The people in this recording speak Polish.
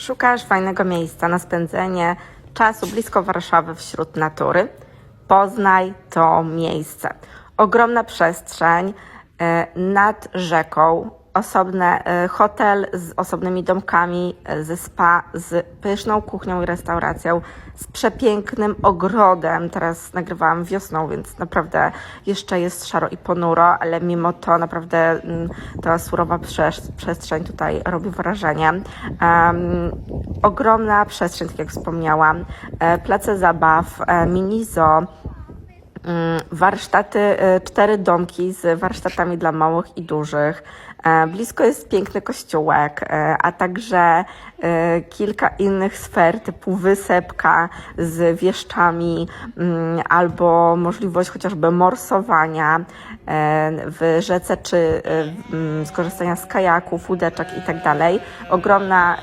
Szukasz fajnego miejsca na spędzenie czasu blisko Warszawy wśród natury? Poznaj to miejsce. Ogromna przestrzeń e, nad rzeką, osobny e, hotel z osobnymi domkami, e, ze spa, z pyszną kuchnią i restauracją, z przepięknym ogrodem. Teraz nagrywałam wiosną, więc naprawdę jeszcze jest szaro i ponuro, ale mimo to naprawdę mm, ta surowa przestrzeń tutaj robi wrażenie. Em, ogromna przestrzeń, tak jak wspomniałam, e, place zabaw, mini zoo, warsztaty, y, cztery domki z warsztatami dla małych i dużych. E, Blisko jest piękny kościółek, e, a także e, kilka innych sfer typu wysepka z wieszczami mm, albo możliwość chociażby morsowania e, w rzece czy e, mm, skorzystania z kajaków, łódeczek i tak. Ogromna